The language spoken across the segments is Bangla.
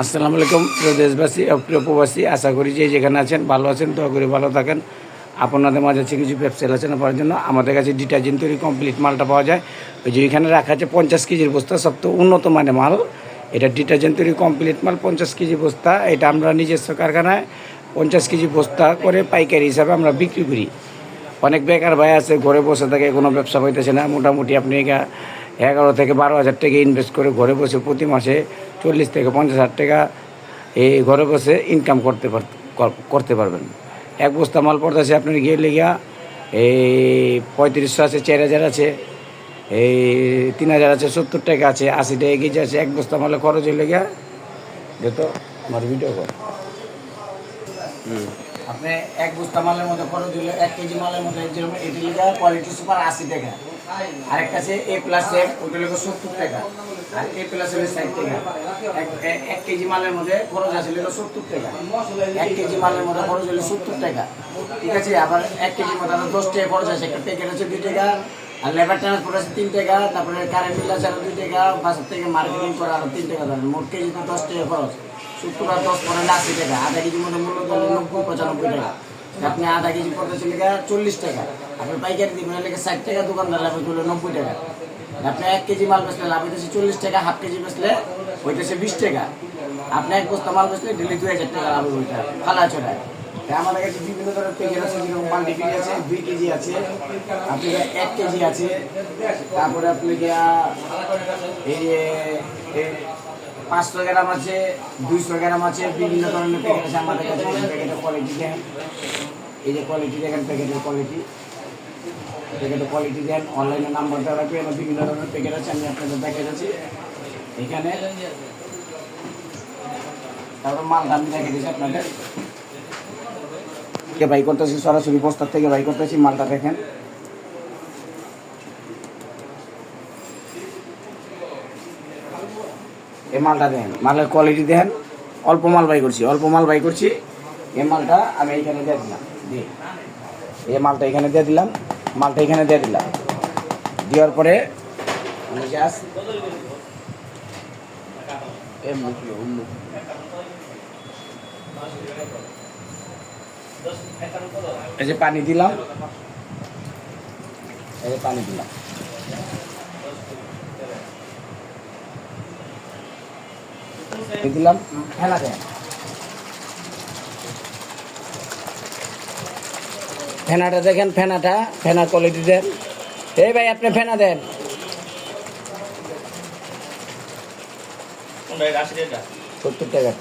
আসসালামু আলাইকুম, প্রিয় দেশবাসী প্রিয় প্রবাসী, আশা করি যে যেখানে আছেন, ভালো আছেন, দোয়া করে ভালো থাকেন। আপনাদের মাঝে আছে কিছু ব্যবসা আলোচনা করার জন্য। আমাদের কাছে ডিটারজেন্ট তৈরি কমপ্লিট মালটা পাওয়া যায়। ওই যে এখানে রাখা আছে পঞ্চাশ কেজির বস্তা, সবচেয়ে উন্নত মানের মাল। এটা ডিটারজেন্ট তৈরি কমপ্লিট মাল, পঞ্চাশ কেজি বস্তা। এটা আমরা নিজস্ব কারখানায় পঞ্চাশ কেজি বস্তা করে পাইকারি হিসাবে আমরা বিক্রি করি। অনেক বেকার ভাই আছে, ঘরে বসে থাকে, কোনো ব্যবসা পাইতেছে না। মোটামুটি আপনি এগা- এগারো থেকে বারো হাজার টাকা ইনভেস্ট করে ঘরে বসে প্রতি মাসে চল্লিশ থেকে পঞ্চাশ হাজার টাকা এই ঘরে বসে ইনকাম করতে করতে পারবেন। এক বস্তা মাল পড়তেছে আপনার গিয়ে লেগিয়া এই পঁয়ত্রিশশো আছে চার হাজার আছে এই তিন হাজার আছে সত্তর টাকা আছে আশি টাকা কেজি আছে এক বস্তা মালে খরচ হয়ে লেগিয়া যেত আমার ভিডিও কর। আপনি এক বস্তা মালের মধ্যে খরচ হলে এক কেজি মালের মধ্যে এটি লিখা কোয়ালিটি সুপার আশি টাকা। আরেকটা আছে এ প্লাস ওটা লিখে সত্তর টাকা। আর এ প্লাস হলে ষাট টাকা। এক- কেজি মালের মধ্যে খরচ আছে লিখে সত্তর টাকা। এক কেজি মালের মধ্যে খরচ হলে সত্তর টাকা। ঠিক আছে, আবার এক কেজির মধ্যে দশ টাকা খরচ আছে। একটা প্যাকেট আছে দুই টাকা, আর লেবার ট্রান্সপোর্ট আছে তিন টাকা, তারপরে কারেন্ট বিল আছে আরও দুই টাকা বাসার থেকে মার্কেটিং করে আরও তিন টাকা ধরেন। মোট কেজিতে দশ টাকা খরচ। সত্তর আর দশ পরে আশি টাকা। আধা কেজির মধ্যে মূল্য ধরলে নব্বই, পঁচানব্বই টাকা। আপনি আধা কেজি পড়তেছে লেগে চল্লিশ টাকা। আপনি পাইকারি দিবেন লেগে ষাট টাকা, দোকানদার লাভ হইলে নব্বই টাকা। আপনি এক কেজি মাল বেচলে লাভ হইতেছে চল্লিশ টাকা, হাফ কেজি বেচলে হইতেছে বিশ টাকা। আপনি এক বস্তা মাল বেচলে ডেলি দুই হাজার টাকা লাভ হইতে ফালা তাই আমাদের কাছে বিভিন্ন ধরনের প্যাকেট আছে যেরকম মাল্টি কেজি আছে, দুই কেজি আছে, আপনি এক কেজি আছে। তারপরে আপনি এই পাঁচশো গ্রাম আছে, দুইশো গ্রাম আছে, বিভিন্ন ধরনের প্যাকেট আছে আমাদের কাছে। প্যাকেটের কোয়ালিটি দেন। এই যে কোয়ালিটি দেখেন প্যাকেটের কোয়ালিটি প্যাকেটের কোয়ালিটি দেন অনলাইনে নাম্বার দেওয়া রাখবে এবং বিভিন্ন ধরনের প্যাকেট আছে, আমি আপনাদের প্যাকেট আছে এখানে তারপর মাল দাম দেখে দিচ্ছি আপনাদের। কে ভাই করতেছি, সরাসরি বস্তার থেকে ভাই করতেছি, মালটা দেখেন। এই মালটা দেখেন মালের কোয়ালিটি দেখেন অল্প মাল বাই করছি, অল্প মাল বাই করছি এই মালটা আমি এইখানে দিয়ে দিলাম, দিয়ে এই মালটা এখানে দিয়ে দিলাম, মালটা এখানে দিয়ে দিলাম, দেওয়ার পরে আমি জাস্ট এই যে পানি দিলাম, এই যে পানি দিলাম। দিলাম ফেনা দেন ফেনাটা দেখেন ফেনাটা ফেনার কোয়ালিটি দেন। এই ভাই আপনি ফেনা দেন। সত্তর টাকা।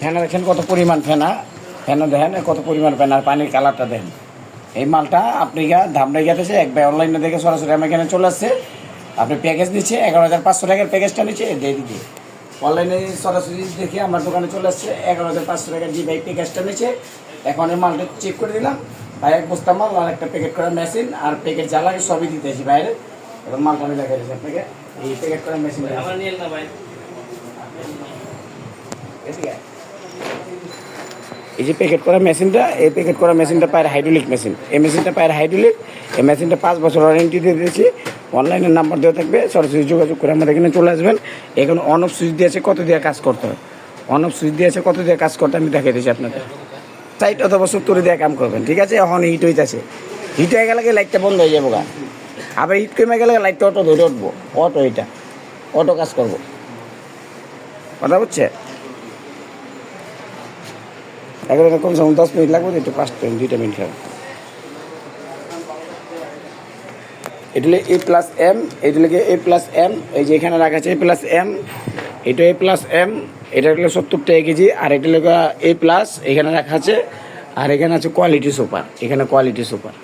ফেনা দেখেন কত পরিমাণ ফেনা। ফেনা দেখেন কত পরিমাণ ফেনা। পানির কালারটা দেন। এই মালটা আপনি ধামটা গেতেছে এক ভাই অনলাইনে দেখে সরাসরি আমার এখানে চলে আসছে। আপনি প্যাকেজ নিচ্ছে এগারো হাজার পাঁচশো টাকার প্যাকেজটা নিচ্ছে দিয়ে দিকে অনলাইনে সরাসরি দেখে আমার দোকানে চলে আসছে এগারো হাজার পাঁচশো টাকার যে ভাই প্যাকেজটা নিচ্ছে এখন এই মালটা চেক করে দিলাম। ভাই এক বস্তা মাল আর একটা প্যাকেট করার মেশিন আর প্যাকেট যা লাগে সবই দিতেছি বাইরে। এবং মালটা আমি দেখা দিচ্ছি আপনাকে। এই প্যাকেট করার মেশিন এই যে প্যাকেট করা মেশিনটা এই প্যাকেট করা মেশিনটা পায়ের হাইড্রোলিক মেশিন এই মেশিনটা পায়ের হাইড্রোলিক এই মেশিনটা পাঁচ বছর ওয়ারেন্টি দিয়ে দিয়েছি। অনলাইনের নাম্বার দেওয়া থাকবে সরাসরি যোগাযোগ করে আমাদের এখানে চলে আসবেন এখানে অন অফ সুইচ দিয়েছে কত দিয়ে কাজ করতে হয় অন অফ সুইচ দিয়েছে কত দিয়ে কাজ করতে আমি দেখিয়ে দিচ্ছি আপনাদের সাইট অথবা সত্তর দিয়ে কাম করবেন ঠিক আছে এখন হিট হইতেছে হিট হয়ে গেলে লাইটটা বন্ধ হয়ে যাব গা আবার হিট কমে গেলে লাইটটা অটো ধরে উঠবো অটো এটা অটো কাজ করব কথা বুঝছে একেবারে কমসে কম দশ মিনিট লাগবে একটু পাঁচ মিনিট দুইটা মিনিট খাবে এটা এ প্লাস এম এটা হলো এ প্লাস এম এই যে এখানে রাখা আছে এ প্লাস এম এটা এ প্লাস এম এটা হলো সত্তর টাকা কেজি আর এটা হলো এ প্লাস এখানে রাখা আছে, আর এখানে আছে কোয়ালিটি সুপার এখানে কোয়ালিটি সুপার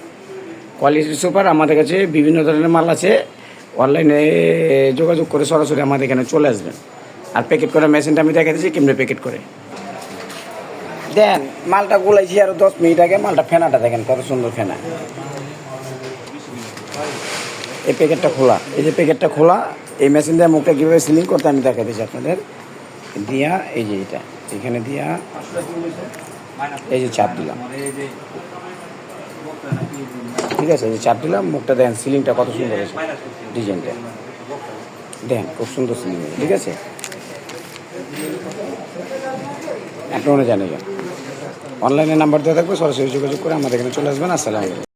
কোয়ালিটি সুপার আমাদের কাছে বিভিন্ন ধরনের মাল আছে অনলাইনে যোগাযোগ করে সরাসরি আমাদের এখানে চলে আসবেন। আর প্যাকেট করা মেশিনটা আমি দেখা দিচ্ছি, কেমনি প্যাকেট করে। দেন, মালটা গুলাইছি আরও দশ মিনিট আগে, মালটা ফেনাটা দেখেন কত সুন্দর ফেনা। এই প্যাকেটটা খোলা। এই যে প্যাকেটটা খোলা, এই মেশিন দিয়ে মুখটা কীভাবে সিলিং করতে আমি দেখা দিচ্ছি আপনাদের। দিয়া, এই যে এটা। এখানে দিয়া, এই যে চাপ দিলাম। ঠিক আছে, এই যে চাপ দিলাম, মুখটা দেখেন সিলিংটা কত সুন্দর হয়েছে, ডিজাইনটা। দেখেন, খুব সুন্দর সিলিং ঠিক আছে? আপনি মনে জানিয়ে অনলাইনে নাম্বার দেওয়া থাকবে, সরাসরি যোগাযোগ করে আমাদের এখানে চলে আসবেন। আসসালামু আলাইকুম।